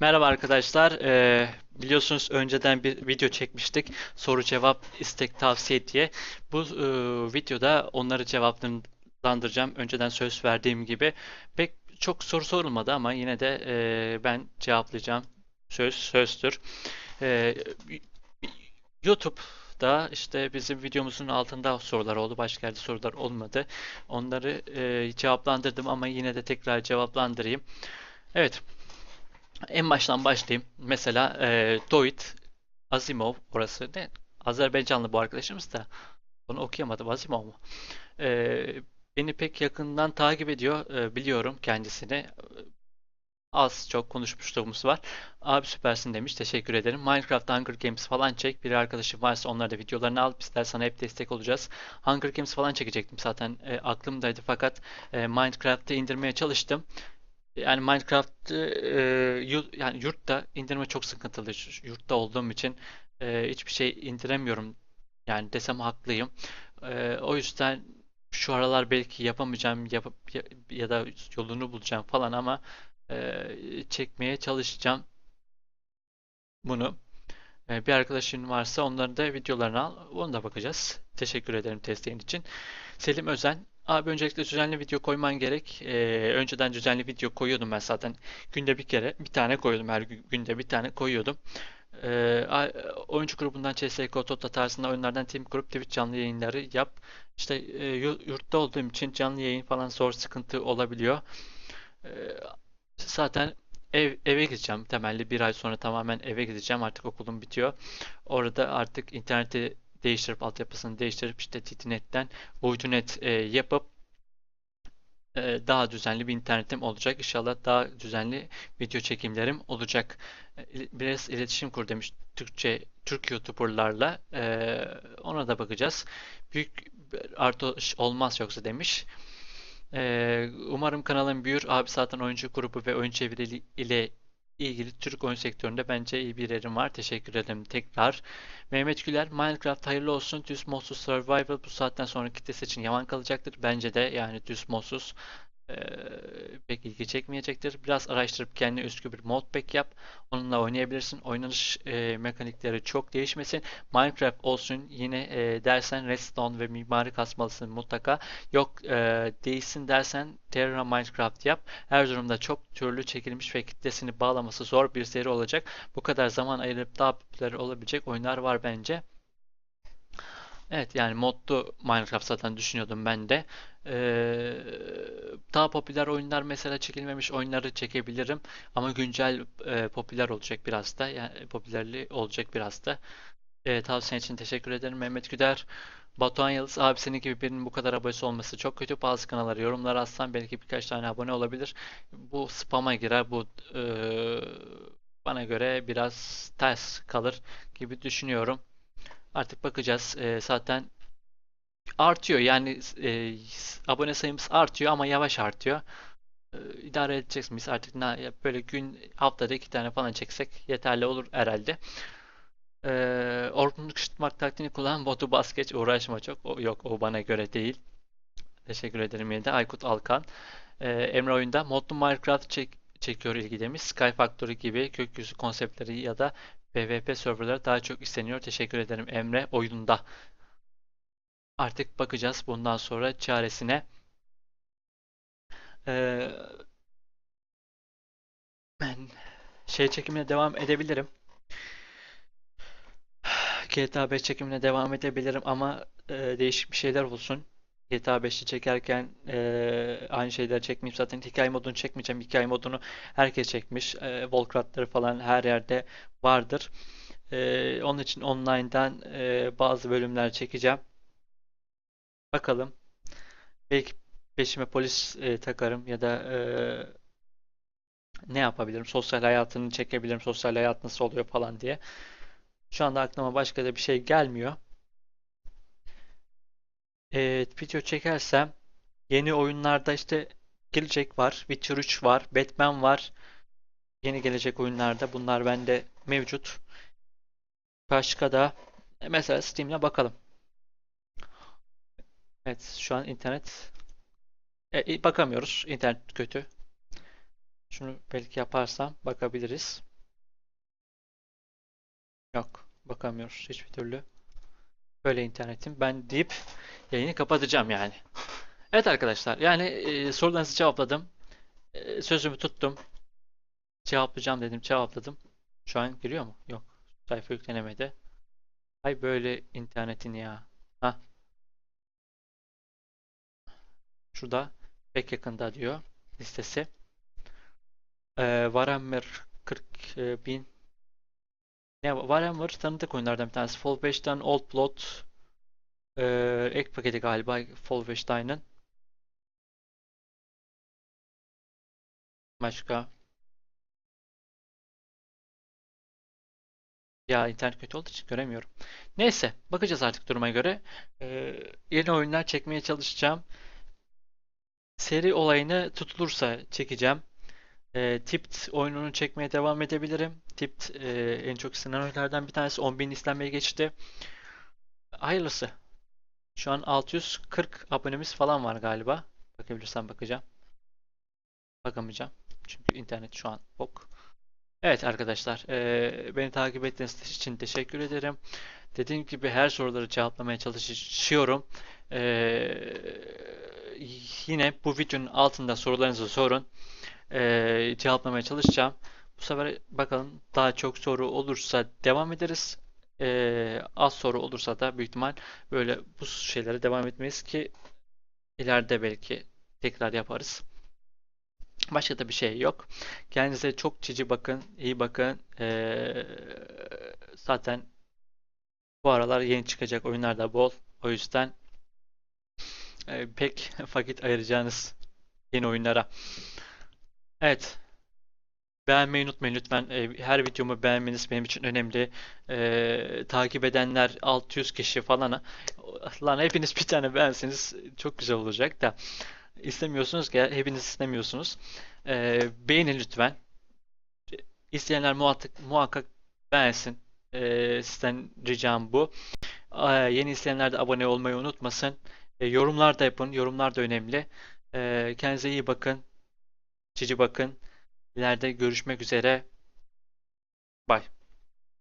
Merhaba arkadaşlar. Ee, biliyorsunuz önceden bir video çekmiştik. Soru cevap istek tavsiye diye. Bu e, videoda onları cevaplandıracağım. Önceden söz verdiğim gibi. Pek çok soru sorulmadı ama yine de e, ben cevaplayacağım. Söz sözdür. Ee, YouTube'da işte bizim videomuzun altında sorular oldu. Başka yerde sorular olmadı. Onları e, cevaplandırdım ama yine de tekrar cevaplandırayım. Evet. En baştan başlayayım. Mesela e, Doit Azimov orası ne? Azerbaycanlı bu arkadaşımız da onu okuyamadım. Azimov mu? E, beni pek yakından takip ediyor. E, biliyorum kendisini. Az çok konuşmuşluğumuz var. Abi süpersin demiş. Teşekkür ederim. Minecraft Hunger Games falan çek. Bir arkadaşım varsa onları da videolarını al. Bizler sana hep destek olacağız. Hunger Games falan çekecektim zaten. E, aklımdaydı fakat e, Minecraft'ı indirmeye çalıştım. Yani Minecraft'ı e, yani yurtta indirme çok sıkıntılı. Yurtta olduğum için e, hiçbir şey indiremiyorum. Yani desem haklıyım. E, o yüzden şu aralar belki yapamayacağım yapıp ya, ya da yolunu bulacağım falan ama e, çekmeye çalışacağım bunu. E, bir arkadaşın varsa onların da videolarını al. Onu da bakacağız. Teşekkür ederim desteğin için. Selim Özen. Abi öncelikle düzenli video koyman gerek. Ee, önceden düzenli video koyuyordum ben zaten. Günde bir kere bir tane koyuyordum. Her gün günde bir tane koyuyordum. Ee, oyuncu grubundan CSGO, Dota tarzında oyunlardan team kurup Twitch canlı yayınları yap. İşte e, yu- yurtta olduğum için canlı yayın falan zor sıkıntı olabiliyor. Ee, zaten ev, eve gideceğim. Temelli bir ay sonra tamamen eve gideceğim. Artık okulum bitiyor. Orada artık interneti değiştirip altyapısını değiştirip işte TTNet'ten uydunet e, yapıp e, daha düzenli bir internetim olacak. İnşallah daha düzenli video çekimlerim olacak. E, Biraz iletişim kur demiş Türkçe Türk YouTuber'larla. E, ona da bakacağız. Büyük artış olmaz yoksa demiş. Ee, umarım kanalın büyür. Abi zaten oyuncu grubu ve oyun çeviri ile ilgili Türk oyun sektöründe bence iyi bir yerim var. Teşekkür ederim tekrar. Mehmet Güler, Minecraft hayırlı olsun. Düz survival bu saatten sonra kitlesi için yaman kalacaktır. Bence de yani düz eee, pek ilgi çekmeyecektir. Biraz araştırıp kendine özgü bir modpack yap. Onunla oynayabilirsin. Oynanış eee, mekanikleri çok değişmesin. Minecraft olsun yine eee, dersen Redstone ve mimari kasmalısın mutlaka. Yok eee, değilsin dersen Terra Minecraft yap. Her durumda çok türlü çekilmiş ve kitlesini bağlaması zor bir seri olacak. Bu kadar zaman ayırıp daha popüler olabilecek oyunlar var bence. Evet yani modlu Minecraft zaten düşünüyordum ben de. Ee, daha popüler oyunlar mesela çekilmemiş oyunları çekebilirim. Ama güncel e, popüler olacak biraz da. Yani popülerliği olacak biraz da. Ee, tavsiyen için teşekkür ederim Mehmet Güder. Batuhan Yıldız abi senin gibi birinin bu kadar abonesi olması çok kötü. Bazı kanallara yorumlar atsan belki birkaç tane abone olabilir. Bu spam'a girer. Bu e, bana göre biraz ters kalır gibi düşünüyorum. Artık bakacağız. Ee, zaten artıyor yani e, abone sayımız artıyor ama yavaş artıyor. Ee, idare edeceğiz miyiz artık ne, böyle gün haftada iki tane falan çeksek yeterli olur herhalde. Ee, Orkun'u kışıtmak taktiğini kullan botu bas geç uğraşma çok. O, yok o bana göre değil. Teşekkür ederim yine de Aykut Alkan. Ee, Emre oyunda modlu Minecraft çek, çekiyor ilgi demiş. Sky Factory gibi gökyüzü konseptleri ya da PvP serverları daha çok isteniyor. Teşekkür ederim Emre oyunda. Artık bakacağız bundan sonra çaresine. Ee, ben şey çekimine devam edebilirim. GTA 5 çekimine devam edebilirim ama e, değişik bir şeyler olsun. GTA 5'i çekerken e, aynı şeyleri çekmeyeyim. Zaten hikaye modunu çekmeyeceğim. Hikaye modunu herkes çekmiş. E, Volkratları falan her yerde vardır. E, onun için online'dan e, bazı bölümler çekeceğim. Bakalım. Belki peşime polis e, takarım ya da e, ne yapabilirim? Sosyal hayatını çekebilirim. Sosyal hayat nasıl oluyor falan diye. Şu anda aklıma başka da bir şey gelmiyor. Evet, video çekersem yeni oyunlarda işte gelecek var. Witcher 3 var. Batman var. Yeni gelecek oyunlarda bunlar bende mevcut. Başka da e, mesela Steam'le bakalım. Evet, şu an internet e, e, bakamıyoruz. İnternet kötü. Şunu belki yaparsam bakabiliriz. Yok, bakamıyoruz hiçbir türlü. Böyle internetim ben deyip yayını kapatacağım yani. Evet arkadaşlar yani e, sorularınızı cevapladım. E, sözümü tuttum. Cevaplayacağım dedim cevapladım. Şu an giriyor mu? Yok. Sayfa yüklenemedi. Ay böyle internetin ya. Ha. Şurada pek yakında diyor listesi. Ee, Warhammer 40 e, bin ne Warhammer tanıdık oyunlardan bir tanesi. Fall Old Blood e, ek paketi galiba Wolfenstein'ın. Başka Ya internet kötü olduğu için göremiyorum. Neyse, bakacağız artık duruma göre. Ee, yeni oyunlar çekmeye çalışacağım. Seri olayını tutulursa çekeceğim. Ee, Tipt oyununu çekmeye devam edebilirim. Tipt e, en çok istenen oyunlardan bir tanesi. 10.000 izlenmeye geçti. Hayırlısı. Şu an 640 abonemiz falan var galiba. Bakabilirsem bakacağım. Bakamayacağım. Çünkü internet şu an bok. Evet arkadaşlar, eee, beni takip ettiğiniz için teşekkür ederim. Dediğim gibi her soruları cevaplamaya çalışıyorum. Eee, yine bu videonun altında sorularınızı sorun. Eee, cevaplamaya çalışacağım. Bu sefer bakalım daha çok soru olursa devam ederiz. Eee, az soru olursa da büyük ihtimal böyle bu şeylere devam etmeyiz ki ileride belki tekrar yaparız. Başka da bir şey yok. Kendinize çok cici bakın, iyi bakın. Ee, zaten bu aralar yeni çıkacak oyunlar da bol. O yüzden e, pek vakit ayıracağınız yeni oyunlara. Evet. Beğenmeyi unutmayın lütfen. E, her videomu beğenmeniz benim için önemli. E, takip edenler 600 kişi falan. Lan hepiniz bir tane beğenseniz çok güzel olacak da. İstemiyorsunuz ki hepiniz istemiyorsunuz. Ee, beğenin lütfen. İsteyenler muhakkak, muhakkak beğensin. Ee, sizden ricam bu. Ee, yeni izleyenler de abone olmayı unutmasın. Ee, yorumlar da yapın. Yorumlar da önemli. Ee, kendinize iyi bakın. Cici bakın. İleride görüşmek üzere. Bye.